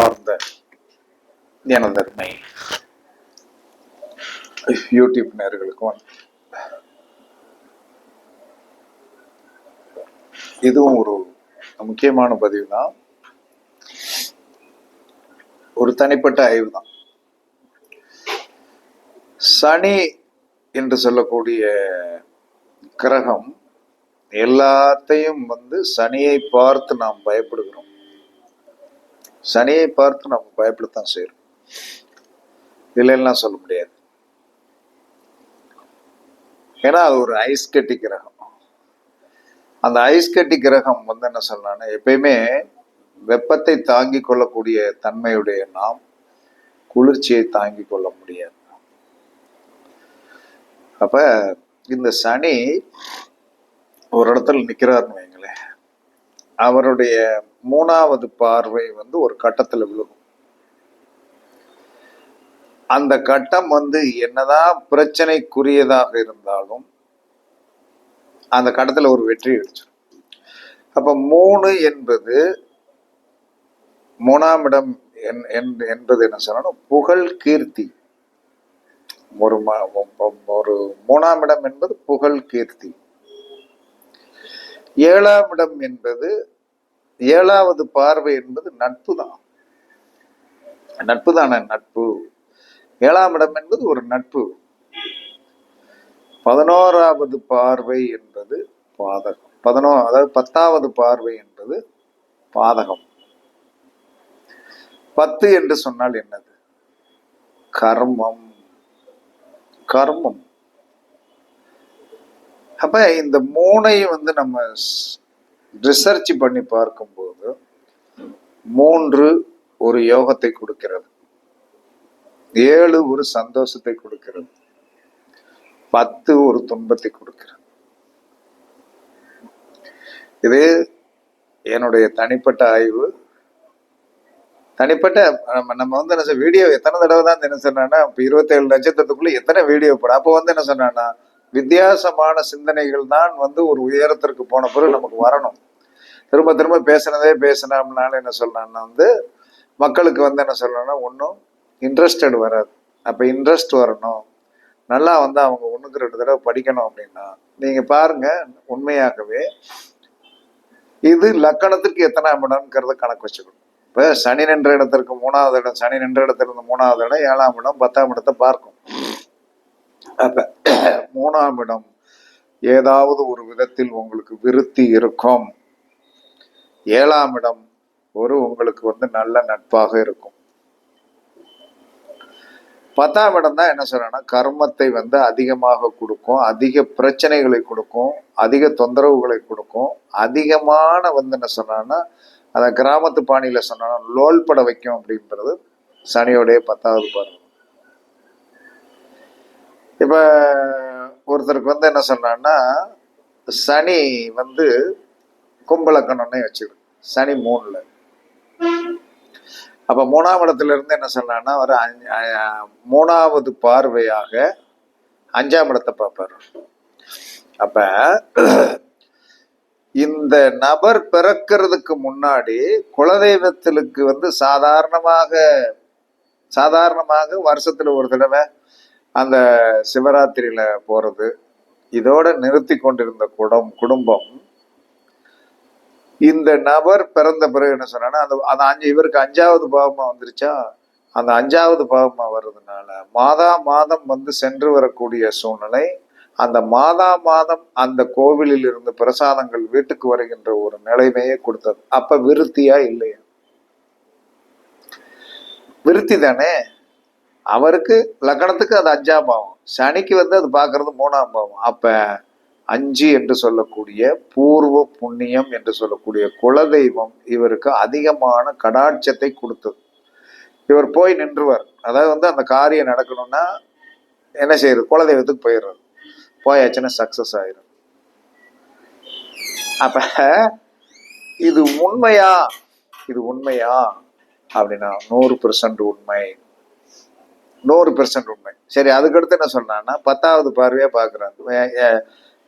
சார்ந்த எனதர்மை யூடியூப் நேர்களுக்கும் இதுவும் ஒரு முக்கியமான பதிவு தான் ஒரு தனிப்பட்ட ஆய்வு தான் சனி என்று சொல்லக்கூடிய கிரகம் எல்லாத்தையும் வந்து சனியை பார்த்து நாம் பயப்படுகிறோம். சனியை பார்த்து நம்ம பயப்படத்தான் செய்யறோம். இல்லைன்னா சொல்ல முடியாது. ஏன்னா அது ஒரு ஐஸ் கட்டி கிரகம். அந்த ஐஸ் கட்டி கிரகம் வந்து என்ன சொல்லலாம்னா எப்பயுமே வெப்பத்தை தாங்கி கொள்ளக்கூடிய தன்மையுடைய நாம் குளிர்ச்சியை தாங்கி கொள்ள முடியாது. அப்ப இந்த சனி ஒரு இடத்துல நிக்கிறாருன்னு வைங்களேன். அவருடைய மூணாவது பார்வை வந்து ஒரு கட்டத்துல விழுகும். அந்த கட்டம் வந்து என்னதான் பிரச்சனைக்குரியதாக இருந்தாலும் அந்த கட்டத்துல ஒரு வெற்றி அடிச்சிடும் அப்ப மூணு என்பது மூணாம் இடம் என்- என்- என்பது என்ன சொல்லணும்? புகழ் கீர்த்தி. ஒரு ஒரு மூணாம் இடம் என்பது புகழ் கீர்த்தி. ஏழாம் இடம் என்பது ஏழாவது பார்வை என்பது நட்பு தான் நட்பு? தானே நட்பு ஏழாம் இடம் என்பது ஒரு நட்பு. பதினோராவது பார்வை என்பது பாதகம். பதினோ அதாவது பத்தாவது பார்வை என்பது பாதகம். பத்து என்று சொன்னால் என்னது? கர்மம். கர்மம். அப்ப இந்த மூணையும் வந்து நம்ம ரிசர்ச் பண்ணி பார்க்கும்போது மூன்று ஒரு யோகத்தை கொடுக்கிறது. ஏழு ஒரு சந்தோஷத்தை கொடுக்கிறது. பத்து ஒரு துன்பத்தை கொடுக்கிறது. இது என்னுடைய தனிப்பட்ட ஆய்வு. தனிப்பட்ட நம்ம நம்ம வந்து என்ன வீடியோ எத்தனை தடவை தான் என்ன சொன்னா இப்போ இருபத்தேழு நட்சத்திரத்துக்குள்ள எத்தனை வீடியோ போட அப்போ வந்து என்ன சொன்னான்னா வித்தியாசமான சிந்தனைகள் தான் வந்து ஒரு உயரத்திற்கு போன பிறகு நமக்கு வரணும். திரும்ப திரும்ப பேசுனதே பேசினோம்னால என்ன சொல்லணும்னா வந்து மக்களுக்கு வந்து என்ன சொல்லணும்னா ஒன்றும் இன்ட்ரெஸ்டட் வராது. அப்போ இன்ட்ரெஸ்ட் வரணும். நல்லா வந்து அவங்க ஒன்றுக்கு ரெண்டு தடவை படிக்கணும் அப்படின்னா நீங்கள் பாருங்க உண்மையாகவே இது லக்கணத்துக்கு எத்தனாம் இடம்ங்கிறத கணக்கு வச்சுக்கணும். இப்போ சனி நின்ற இடத்திற்கு மூணாவது இடம் சனி நின்ற இடத்திலிருந்து மூணாவது இடம் ஏழாம் இடம் பத்தாம் இடத்தை பார்க்கும். அப்ப மூணாம் இடம் ஏதாவது ஒரு விதத்தில் உங்களுக்கு விருத்தி இருக்கும். ஏழாம் இடம் ஒரு உங்களுக்கு வந்து நல்ல நட்பாக இருக்கும். பத்தாம் இடம் தான் என்ன சொல்றேன்னா கர்மத்தை வந்து அதிகமாக கொடுக்கும் அதிக பிரச்சனைகளை கொடுக்கும் அதிக தொந்தரவுகளை கொடுக்கும். அதிகமான வந்து என்ன சொன்னான்னா அந்த கிராமத்து பாணியில சொன்னா லோல் பட வைக்கும் அப்படின்றது சனியோடைய பத்தாவது பார்வை. இப்போ ஒருத்தருக்கு வந்து என்ன சொன்னான்னா சனி வந்து கும்பலக்கணம்னே வச்சுக்கணும். சனி மூணுல. அப்ப மூணாம் இடத்துல இருந்து என்ன சொன்னான்னா ஒரு அஞ்சு- மூணாவது பார்வையாக அஞ்சாம் இடத்தை பார்ப்பார். அப்ப இந்த நபர் பிறக்கிறதுக்கு முன்னாடி குலதெய்வத்திலுக்கு வந்து சாதாரணமாக சாதாரணமாக வருஷத்துல ஒரு தடவை அந்த சிவராத்திரியில போறது இதோட நிறுத்தி கொண்டிருந்த குடம் குடும்பம் இந்த நபர் பிறந்த பிறகு என்ன சொன்னா அந்த அந்த அஞ்சு இவருக்கு அஞ்சாவது பாவமா வந்துருச்சா? அந்த அஞ்சாவது பாவமா வர்றதுனால மாதா மாதம் வந்து சென்று வரக்கூடிய சூழ்நிலை அந்த மாதா மாதம் அந்த கோவிலில் இருந்து பிரசாதங்கள் வீட்டுக்கு வருகின்ற ஒரு நிலைமையை கொடுத்தது. அப்ப விருத்தியா இல்லையா? விருத்தி தானே? அவருக்கு லக்கணத்துக்கு அது அஞ்சாம் பாவம். சனிக்கு வந்து அது பார்க்கறது மூணாம் பாவம். அப்போ அஞ்சு என்று சொல்லக்கூடிய பூர்வ புண்ணியம் என்று சொல்லக்கூடிய குலதெய்வம் இவருக்கு அதிகமான கடாட்சத்தை கொடுத்தது. இவர் போய் நின்றுவார். அதாவது வந்து அந்த காரியம் நடக்கணும்னா என்ன செய்யறது? குலதெய்வத்துக்கு போயிடுறது போயாச்சுன்னா சக்சஸ் ஆயிரும். அப்ப இது உண்மையா? இது உண்மையா? அப்படின்னா நூறு பெர்சன்ட் உண்மை. நூறு பெர்சன்ட் உண்மை. சரி அதுக்கடுத்து என்ன சொன்னான்னா பத்தாவது பார்வையாக பார்க்குறாங்க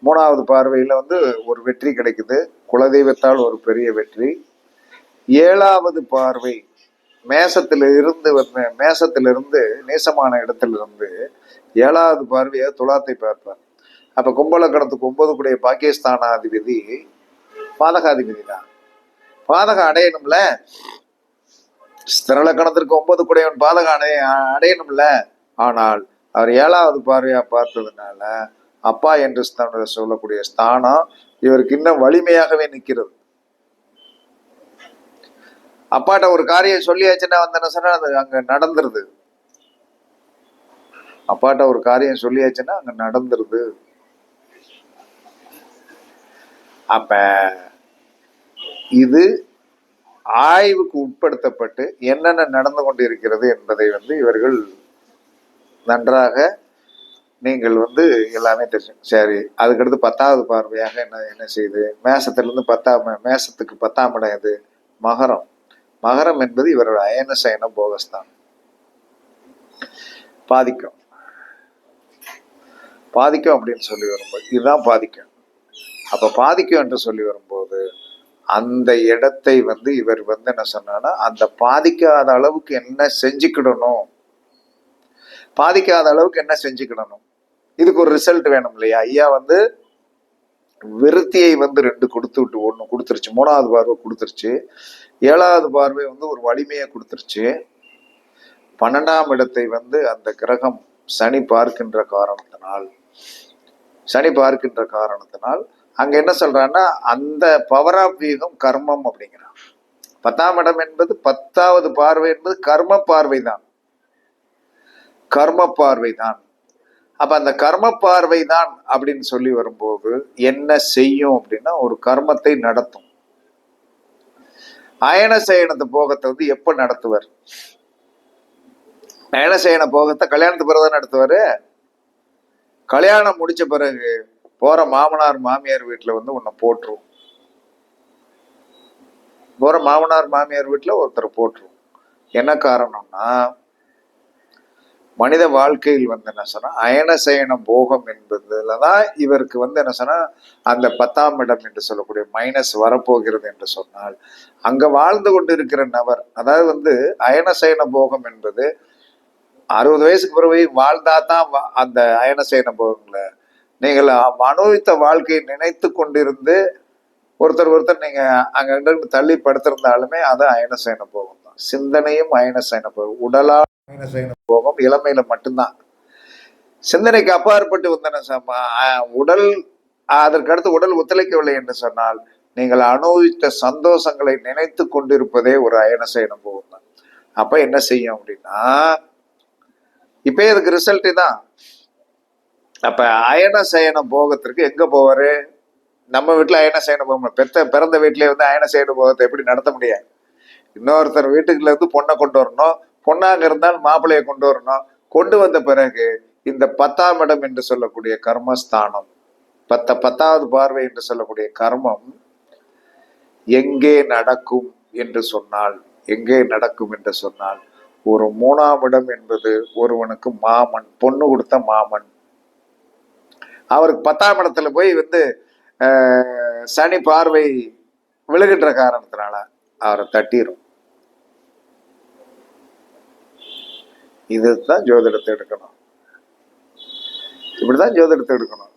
மூணாவது பார்வையில் வந்து ஒரு வெற்றி கிடைக்குது. குலதெய்வத்தால் ஒரு பெரிய வெற்றி. ஏழாவது பார்வை மேசத்தில் இருந்து வந்த மேசத்திலிருந்து நேசமான இடத்திலிருந்து ஏழாவது பார்வையை துலாத்தை பார்ப்பார். அப்போ கும்பலக்கணத்துக்கு ஒன்பது கூடிய பாகிஸ்தானாதிபதி பாதகாதிபதி தான். பாதகம் அடையணும்ல? ஸ்திரலக்கணத்திற்கு ஒன்பது குடையவன் பாதகம் அடையணும்ல. ஆனால் அவர் ஏழாவது பார்வையா பார்த்ததுனால அப்பா என்று ஸ்தான- சொல்லக்கூடிய ஸ்தானம் இவருக்கு இன்னும் வலிமையாகவே நிற்கிறது. அப்பாட்ட ஒரு காரியம் சொல்லியாச்சுன்னா வந்த சொன்னா அது அங்க நடந்துருது. அப்பாட்ட ஒரு காரியம் சொல்லியாச்சுன்னா அங்க நடந்துருது. அப்ப இது ஆய்வுக்கு உட்படுத்தப்பட்டு என்னென்ன நடந்து கொண்டிருக்கிறது என்பதை வந்து இவர்கள் நன்றாக நீங்கள் வந்து எல்லாமே தெரியும் சரி அதுக்கடுத்து பத்தாவது பார்வையாக என்ன என்ன செய்யுது மேசத்திலிருந்து பத்தாம் மேசத்துக்கு பத்தாம் இடம் எது? மகரம். மகரம் என்பது இவரோட அயன சயன போகஸ்தான். பாதிக்கும். பாதிக்கும் அப்படின்னு சொல்லி வரும்போது இதுதான் பாதிக்கும். அப்போ பாதிக்கும் என்று சொல்லி வரும்போது அந்த இடத்தை வந்து இவர் வந்து என்ன சொன்னான்னா அந்த பாதிக்காத அளவுக்கு என்ன செஞ்சுக்கிடணும். பாதிக்காத அளவுக்கு என்ன செஞ்சுக்கிடணும். இதுக்கு ஒரு ரிசல்ட் வேணும் இல்லையா? ஐயா வந்து விருத்தியை வந்து ரெண்டு கொடுத்து விட்டு ஒன்று கொடுத்துருச்சு. மூணாவது பார்வை கொடுத்துருச்சு. ஏழாவது பார்வை வந்து ஒரு வலிமையை கொடுத்துருச்சு. பன்னெண்டாம் இடத்தை வந்து அந்த கிரகம் சனி பார்க்கின்ற காரணத்தினால் சனி பார்க்கின்ற காரணத்தினால் அங்க என்ன சொல்றான்னா அந்த பவர் ஆஃப் வியூகம் கர்மம் அப்படிங்கிறான். பத்தாம் இடம் என்பது பத்தாவது பார்வை என்பது கர்ம பார்வை தான் கர்ம பார்வை தான் அப்ப அந்த கர்ம பார்வை தான் அப்படின்னு சொல்லி வரும்போது என்ன செய்யும் அப்படின்னா ஒரு கர்மத்தை நடத்தும். அயன சயனத்து போகத்தை வந்து எப்ப நடத்துவார்? அயன சயன போகத்தை கல்யாணத்து பிறகு தான் நடத்துவாரு? கல்யாணம் முடிச்ச பிறகு போற மாமனார் மாமியார் வீட்டில் வந்து உன்னை போட்டுரும். போற மாமனார் மாமியார் வீட்டில் ஒருத்தர் போட்டுரும். என்ன காரணம்னா மனித வாழ்க்கையில் வந்து என்ன சொன்னால் அயன சயன போகம் என்பதுல தான் இவருக்கு வந்து என்ன சொன்னால் அந்த பத்தாம் இடம் என்று சொல்லக்கூடிய மைனஸ் வரப்போகிறது என்று சொன்னால் அங்கே வாழ்ந்து கொண்டிருக்கிற நபர் அதாவது வந்து அயன சயன போகம் என்பது அறுபது வயசுக்கு பிறகு வாழ்ந்தா தான் அந்த அயன சயன போகங்களை நீங்கள் அனுபவித்த வாழ்க்கையை நினைத்து கொண்டிருந்து ஒருத்தர் ஒருத்தர் நீங்க அங்க இருந்து தள்ளி படுத்திருந்தாலுமே அது அயன சயன போகம் தான். சிந்தனையும் அயன சயன போகம். உடலா அயன சயன போகம் இளமையில மட்டும்தான். சிந்தனைக்கு அப்பாற்பட்டு வந்தன சம- உடல் அதற்கடுத்து உடல் ஒத்துழைக்கவில்லை என்று சொன்னால் நீங்கள் அனுபவித்த சந்தோஷங்களை நினைத்து கொண்டிருப்பதே ஒரு அயன சயன போகம் தான். அப்ப என்ன செய்யும் அப்படின்னா இப்ப அதுக்கு ரிசல்ட்டு தான். அப்ப அயன சயன போகத்திற்கு எங்க போவாரு? நம்ம வீட்டுல அயன சயன போகம் பெத்த பிறந்த வீட்லயே வந்து அயன சயன போகத்தை எப்படி நடத்த முடியாது? இன்னொருத்தர் வீட்டுக்குள்ள இருந்து பொண்ணை கொண்டு வரணும். பொண்ணாக இருந்தால் மாப்பிள்ளையை கொண்டு வரணும். கொண்டு வந்த பிறகு இந்த பத்தாம் இடம் என்று சொல்லக்கூடிய கர்மஸ்தானம் பத்த பத்தாவது பார்வை என்று சொல்லக்கூடிய கர்மம் எங்கே நடக்கும் என்று சொன்னால் எங்கே நடக்கும் என்று சொன்னால் ஒரு மூணாம் இடம் என்பது ஒருவனுக்கு மாமன் பொண்ணு கொடுத்த மாமன். அவருக்கு பத்தாம் இடத்துல போய் வந்து ஆஹ், சனி பார்வை விழுகின்ற காரணத்தினால அவரை தட்டிடும் இதுதான் ஜோதிடத்தை எடுக்கணும். இப்படிதான் ஜோதிடத்தை எடுக்கணும்.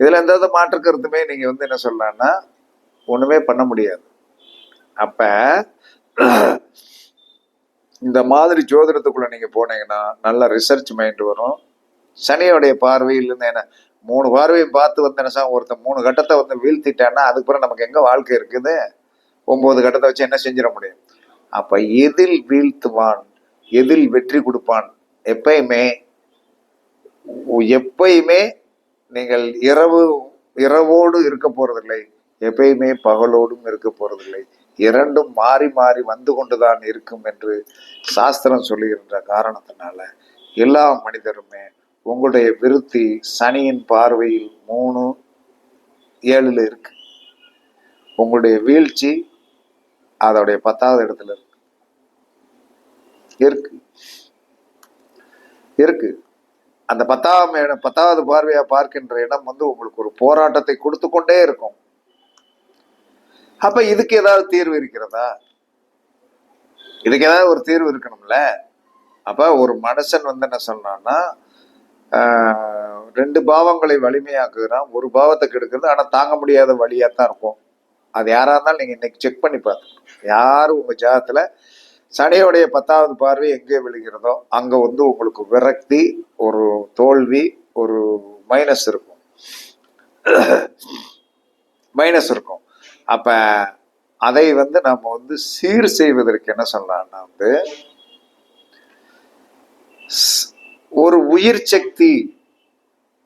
இதுல எந்த வித மாற்று கருத்துமே நீங்க வந்து என்ன சொல்லலாம்னா ஒண்ணுமே பண்ண முடியாது. அப்ப இந்த மாதிரி ஜோதிடத்துக்குள்ள நீங்க போனீங்கன்னா நல்ல ரிசர்ச் மைண்ட் வரும். சனியோடைய பார்வையில் இருந்து என்ன? மூணு பார்வையும் பார்த்து வந்து என்ன ஒருத்தன் மூணு கட்டத்தை வந்து வீழ்த்திட்டான்னா அதுக்கு பிறகு நமக்கு எங்கே வாழ்க்கை இருக்குது? ஒம்பது கட்டத்தை வச்சு என்ன செஞ்சிட முடியும்? அப்போ எதில் வீழ்த்துவான்? எதில் வெற்றி கொடுப்பான்? எப்பயுமே எப்பயுமே நீங்கள் இரவு இரவோடு இருக்க போறதில்லை. எப்பயுமே பகலோடும் இருக்க போறதில்லை. இரண்டும் மாறி மாறி வந்து கொண்டுதான் இருக்கும் என்று சாஸ்திரம் சொல்லுகின்ற காரணத்தினால எல்லா மனிதருமே உங்களுடைய விருத்தி சனியின் பார்வையில் மூணு ஏழில் இருக்கு. உங்களுடைய வீழ்ச்சி அதோடைய பத்தாவது இடத்துல இருக்கு. இருக்கு. இருக்கு. அந்த பத்தாம் இடம் பத்தாவது பார்வையா பார்க்கின்ற இடம் வந்து உங்களுக்கு ஒரு போராட்டத்தை கொடுத்து கொண்டே இருக்கும். அப்ப இதுக்கு ஏதாவது தீர்வு இருக்கிறதா? இதுக்கு ஏதாவது ஒரு தீர்வு இருக்கணும்ல? அப்ப ஒரு மனுஷன் வந்து என்ன சொன்னான்னா ரெண்டு பாவங்களை வலிமையாக்குகிறான் ஒரு பாவத்தை கெடுக்கிறது ஆனால் தாங்க முடியாத வழியாக தான் இருக்கும். அது யாராக இருந்தாலும் நீங்கள் இன்னைக்கு செக் பண்ணி பார்த்துக்கணும் யார் உங்கள் ஜாதத்தில் சனியோடைய பத்தாவது பார்வை எங்கே விழுகிறதோ அங்கே வந்து உங்களுக்கு விரக்தி ஒரு தோல்வி ஒரு மைனஸ் இருக்கும். மைனஸ் இருக்கும். அப்போ அதை வந்து நம்ம வந்து சீர் செய்வதற்கு என்ன சொல்லலாம்னா வந்து ஸ்- ஒரு உயிர் சக்தி.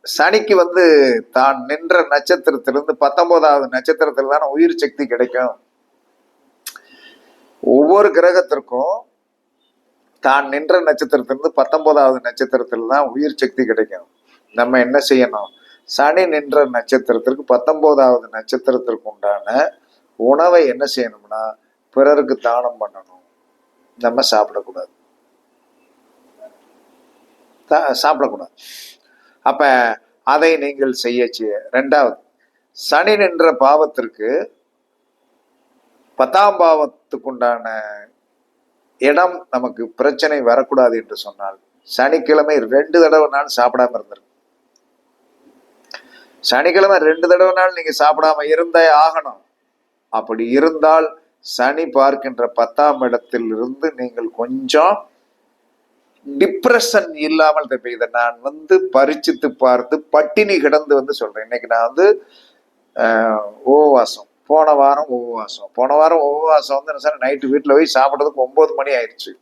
சனிக்கு வந்து தான் நின்ற நட்சத்திரத்திலிருந்து பத்தொன்பதாவது நட்சத்திரத்துல தானே உயிர் சக்தி கிடைக்கும். ஒவ்வொரு கிரகத்திற்கும் தான் நின்ற நட்சத்திரத்திலிருந்து பத்தொன்பதாவது நட்சத்திரத்துல தான் உயிர் சக்தி கிடைக்கும். நம்ம என்ன செய்யணும்? சனி நின்ற நட்சத்திரத்திற்கு பத்தொன்பதாவது நட்சத்திரத்திற்கு உண்டான உணவை என்ன செய்யணும்னா பிறருக்கு தானம் பண்ணணும். நம்ம சாப்பிடக்கூடாது. த சாப்பிடக்கூடாது. அப்ப அதை நீங்கள் செய்ய செய்ய ரெண்டாவது சனி நின்ற பாவத்திற்கு பத்தாம் பாவத்துக்குண்டான இடம் நமக்கு பிரச்சனை வரக்கூடாது என்று சொன்னால் சனிக்கிழமை ரெண்டு தடவை நாள் சாப்பிடாம இருந்திருக்கு சனிக்கிழமை ரெண்டு தடவை நாள் நீங்க சாப்பிடாம இருந்தே ஆகணும். அப்படி இருந்தால் சனி பார்க்கின்ற பத்தாம் இடத்தில் இருந்து நீங்கள் கொஞ்சம் டிப்ரெஷன் இல்லாமல் தப்பி இதை நான் வந்து பரிச்சித்து பார்த்து பட்டினி கிடந்து வந்து சொல்றேன். இன்னைக்கு நான் வந்து உபவாசம். போன வாரம் உபவாசம். போன வாரம் உபவாசம் வந்து என்ன சார் நைட்டு வீட்டில் போய் சாப்பிட்றதுக்கு ஒன்பது மணி ஆயிடுச்சு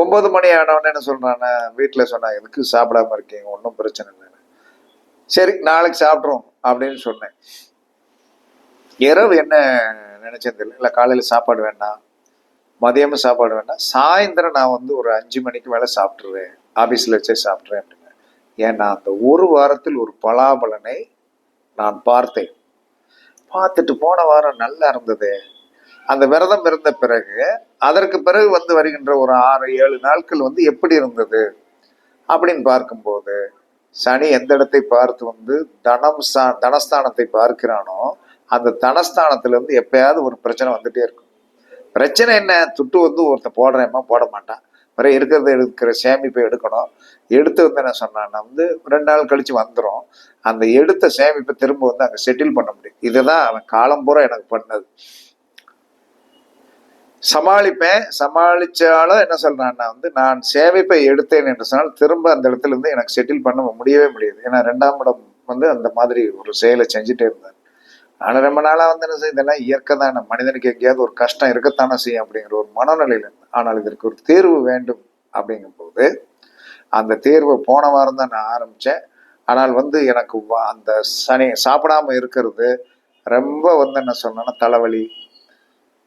ஒன்பது மணி ஆனவொடனே என்ன சொல்றானே வீட்டில் சொன்னேன் எதுக்கு சாப்பிடாம இருக்கீங்க? ஒன்றும் பிரச்சனை இல்லை. சரி நாளைக்கு சாப்பிட்றோம் அப்படின்னு சொன்னேன். இரவு என்ன நினைச்சது தெரியல இல்லை காலையில் சாப்பாடு வேண்டாம். மதியமும் சாப்பாடு வேண்டாம் சாயந்தரம் நான் வந்து ஒரு அஞ்சு மணிக்கு மேலே சாப்பிட்ருவேன் ஆஃபீஸில் வச்சே சாப்பிட்றேன் ஏன்னா அந்த ஒரு வாரத்தில் ஒரு பலாபலனை நான் பார்த்தேன். பார்த்துட்டு போன வாரம் நல்லா இருந்தது. அந்த விரதம் இருந்த பிறகு அதற்கு பிறகு வந்து வருகின்ற ஒரு ஆறு ஏழு நாட்கள் வந்து எப்படி இருந்தது அப்படின்னு பார்க்கும்போது சனி எந்த இடத்தை பார்த்து வந்து தனம் சா தனஸ்தானத்தை பார்க்கிறானோ அந்த தனஸ்தானத்துல இருந்து எப்பயாவது ஒரு பிரச்சனை வந்துட்டே இருக்கும். பிரச்சனை என்ன? துட்டு வந்து ஒருத்தன் போடுறேம்மா போட மாட்டான். பிறகு இருக்கிறத எடுக்கிற சேமிப்பை எடுக்கணும். எடுத்து வந்து என்ன சொன்னான்னா வந்து ரெண்டு நாள் கழிச்சு வந்துடும் அந்த எடுத்த சேமிப்பை திரும்ப வந்து அங்கே செட்டில் பண்ண முடியும். இதுதான் அவன் காலம் பூரா எனக்கு பண்ணது. சமாளிப்பேன். சமாளிச்சாலும் என்ன சொல்றான்னா வந்து நான் சேமிப்பை எடுத்தேன் என்று சொன்னால் திரும்ப அந்த இடத்துல இருந்து எனக்கு செட்டில் பண்ண முடியவே முடியாது. ஏன்னா ரெண்டாம் இடம் வந்து அந்த மாதிரி ஒரு செயலை செஞ்சுட்டே இருந்தார். ஆனால் ரொம்ப நாளாக வந்து என்ன செய்ய இதெல்லாம் இயற்கை தானே. மனிதனுக்கு எங்கேயாவது ஒரு கஷ்டம் இருக்கத்தானே செய்யும் அப்படிங்கிற ஒரு மனநிலையில் ஆனால் இதற்கு ஒரு தேர்வு வேண்டும் அப்படிங்கும்போது அந்த தேர்வு போன வாரம் தான் நான் ஆரம்பித்தேன் ஆனால் வந்து எனக்கு அந்த சனி சாப்பிடாம இருக்கிறது ரொம்ப வந்து என்ன சொன்னேன்னா தலைவலி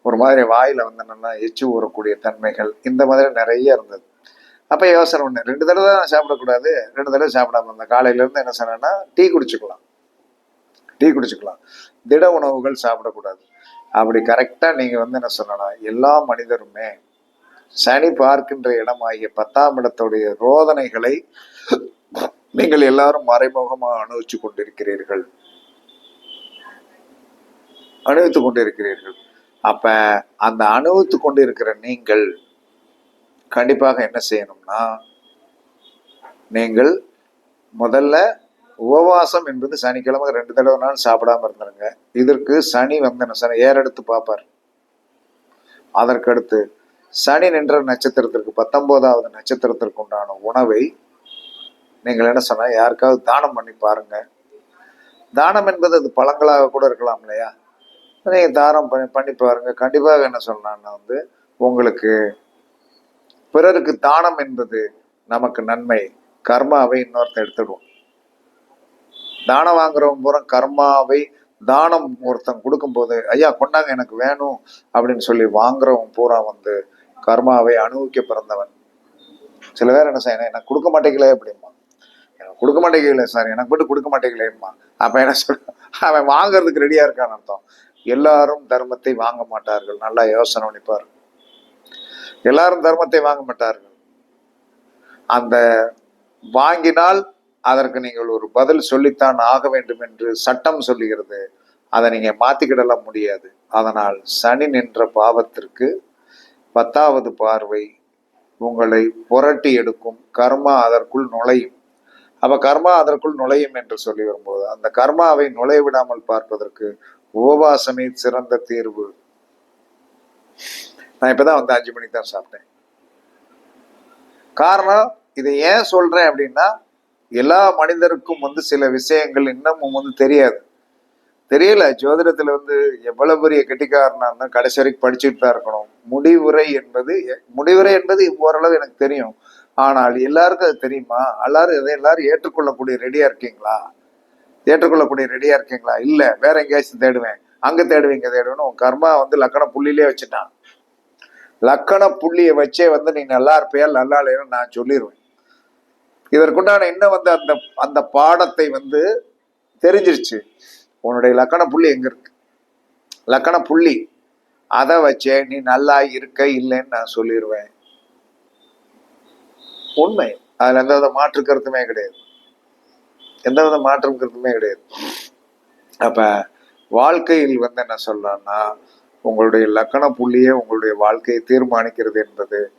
ஒரு மாதிரி வாயில் வந்து என்னென்னா எச்சு ஊறக்கூடிய தன்மைகள் இந்த மாதிரி நிறைய இருந்தது. அப்போ யோசனை ஒன்று ரெண்டு தடவை தான் சாப்பிடக்கூடாது ரெண்டு தடவை சாப்பிடாம இருந்தேன். காலையிலேருந்து என்ன சொன்னேன்னா டீ குடிச்சுக்கலாம். டீ குடிச்சுக்கலாம். திட உணவுகள் சாப்பிடக்கூடாது. அப்படி கரெக்டா நீங்க வந்து என்ன சொல்லனா எல்லா மனிதருமே சனி பார்க்கின்ற இடமாகிய பத்தாம் இடத்துடைய ரோதனைகளை நீங்கள் எல்லாரும் மறைமுகமாக அனுபவிச்சு கொண்டிருக்கிறீர்கள். அனுபவித்துக் கொண்டிருக்கிறீர்கள். அப்ப அந்த அனுபவித்து கொண்டிருக்கிற நீங்கள் கண்டிப்பாக என்ன செய்யணும்னா நீங்கள் முதல்ல உபவாசம் என்பது சனிக்கிழமை ரெண்டு தடவை நாள் சாப்பிடாம இருந்துருங்க. இதற்கு சனி வந்து என்ன சனி ஏறெடுத்து பார்ப்பார். அதற்கடுத்து சனி நின்ற நட்சத்திரத்திற்கு பத்தொன்பதாவது நட்சத்திரத்திற்கு உண்டான உணவை நீங்கள் என்ன சொன்னால் யாருக்காவது தானம் பண்ணி பாருங்க. தானம் என்பது அது பழங்களாக கூட இருக்கலாம் இல்லையா? நீங்கள் தானம் பண்ணி பண்ணி பாருங்க. கண்டிப்பாக என்ன சொல்லலாம்னா வந்து உங்களுக்கு பிறருக்கு தானம் என்பது நமக்கு நன்மை. கர்மாவை இன்னொருத்தன் எடுத்துடுவோம் தானம் வாங்குறவன் பூரா கர்மாவை தானம் ஒருத்தன் கொடுக்கும்போது ஐயா கொண்டாங்க எனக்கு வேணும் அப்படின்னு சொல்லி வாங்குறவன் பூரா வந்து கர்மாவை அனுபவிக்க பிறந்தவன். சில பேர் என்ன செய்யணும் எனக்கு கொடுக்க மாட்டேங்களே அப்படிமா எனக்கு கொடுக்க மாட்டேங்கல சார் எனக்கு மட்டும் கொடுக்க மாட்டேங்களேம்மா அப்ப என்ன சொல் அவன் வாங்குறதுக்கு ரெடியா இருக்கான்னு அர்த்தம். எல்லாரும் தர்மத்தை வாங்க மாட்டார்கள். நல்லா யோசனை பண்ணிப்பார் எல்லாரும் தர்மத்தை வாங்க மாட்டார்கள். அந்த வாங்கினால் அதற்கு நீங்கள் ஒரு பதில் சொல்லித்தான் ஆக வேண்டும் என்று சட்டம் சொல்லுகிறது. அதை நீங்கள் மாற்றிக்கிடலாம் முடியாது. அதனால் சனி நின்ற பாவத்திற்கு பத்தாவது பார்வை உங்களை புரட்டி எடுக்கும். கர்மா அதற்குள் நுழையும். அப்ப கர்மா அதற்குள் நுழையும் என்று சொல்லி வரும்போது அந்த கர்மாவை நுழைய விடாமல் பார்ப்பதற்கு உபவாசமே சிறந்த தீர்வு. நான் இப்பதான் வந்து அஞ்சு மணிக்கு தான் சாப்பிட்டேன். காரணம் இதை ஏன் சொல்றேன் அப்படின்னா எல்லா மனிதருக்கும் வந்து சில விஷயங்கள் இன்னமும் வந்து தெரியாது. தெரியல ஜோதிடத்துல வந்து எவ்வளவு பெரிய கெட்டிக்காரனா இருந்தால் கடைசி வரைக்கும் படிச்சுட்டு தான் இருக்கணும். முடிவுரை என்பது முடிவுரை என்பது ஓரளவு எனக்கு தெரியும். ஆனால் எல்லாருக்கும் அது தெரியுமா? எல்லாரும் இதை எல்லாரும் ஏற்றுக்கொள்ளக்கூடிய ரெடியா இருக்கீங்களா? ஏற்றுக்கொள்ளக்கூடிய ரெடியா இருக்கீங்களா? இல்ல வேற எங்கேயாச்சும் தேடுவேன். அங்க தேடுவேன் இங்கே தேடுவேன்னு உன் கர்மா வந்து லக்கண புள்ளியிலே வச்சுட்டான். லக்கண புள்ளியை வச்சே வந்து நீ நல்லா இருப்பியா? நல்லா இல்லைன்னு நான் சொல்லிடுவேன் இதற்குண்டான இன்னும் வந்து அந்த அந்த பாடத்தை வந்து தெரிஞ்சிருச்சு. உன்னுடைய லக்கண புள்ளி எங்க இருக்கு? லக்கண புள்ளி. அதை வச்சே நீ நல்லா இருக்க இல்லைன்னு நான் சொல்லிடுவேன் உண்மை. அதுல எந்த வித மாற்று கருத்துமே கிடையாது. எந்த வித மாற்றம் கருத்துமே கிடையாது. அப்ப வாழ்க்கையில் வந்து என்ன சொல்லலாம்னா உங்களுடைய லக்கண புள்ளியே உங்களுடைய வாழ்க்கையை தீர்மானிக்கிறது என்பது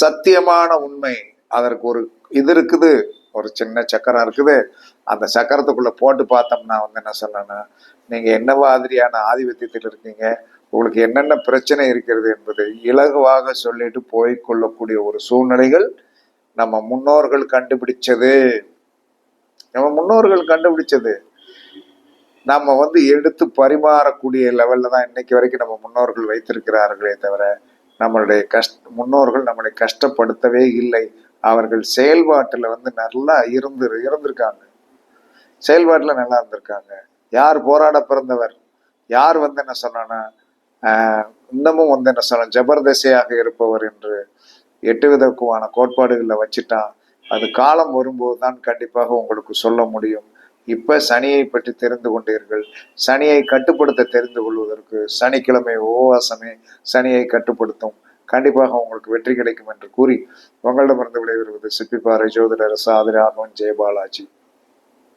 சத்தியமான உண்மை. அதற்கு ஒரு இது இருக்குது ஒரு சின்ன சக்கரம் இருக்குது. அந்த சக்கரத்துக்குள்ள போட்டு பார்த்தோம்னா வந்து என்ன சொல்லணும்னா நீங்க என்ன மாதிரியான ஆதிபத்தியத்தில் இருக்கீங்க? உங்களுக்கு என்னென்ன பிரச்சனை இருக்கிறது என்பதை இலகுவாக சொல்லிட்டு போய் கொள்ளக்கூடிய ஒரு சூழ்நிலைகள் நம்ம முன்னோர்கள் கண்டுபிடிச்சது. நம்ம முன்னோர்கள் கண்டுபிடிச்சது. நம்ம வந்து எடுத்து பரிமாறக்கூடிய லெவலில் தான் இன்னைக்கு வரைக்கும் நம்ம முன்னோர்கள் வைத்திருக்கிறார்களே தவிர நம்மளுடைய கஷ்ட முன்னோர்கள் நம்மளை கஷ்டப்படுத்தவே இல்லை. அவர்கள் செயல்பாட்டில் வந்து நல்லா இருந்து இருந்திருக்காங்க. செயல்பாட்டில் நல்லா இருந்திருக்காங்க. யார் போராட பிறந்தவர்? யார் வந்து என்ன சொன்னான்னா இன்னமும் வந்து என்ன சொன்ன ஜபர்தசையாக இருப்பவர் என்று எட்டு விதக்குவான கோட்பாடுகளில் வச்சுட்டான். அது காலம் வரும்போது தான் கண்டிப்பாக உங்களுக்கு சொல்ல முடியும். இப்ப சனியை பற்றி தெரிந்து கொண்டீர்கள். சனியை கட்டுப்படுத்த தெரிந்து கொள்வதற்கு சனிக்கிழமை உபவாசமே சனியை கட்டுப்படுத்தும். கண்டிப்பாக உங்களுக்கு வெற்றி கிடைக்கும் என்று கூறி உங்களிடமிருந்து விடைபெறுவது சிப்பிப்பாறை ஜோதிடர் சாதிராகவன் ஜெயபாலாஜி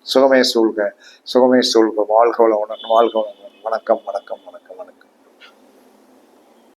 சுகமே சூழ்க சுகமே சூழ்க. வாழ்க வளமுடன் வாழ்க வளமுடன். வணக்கம் வணக்கம் வணக்கம்.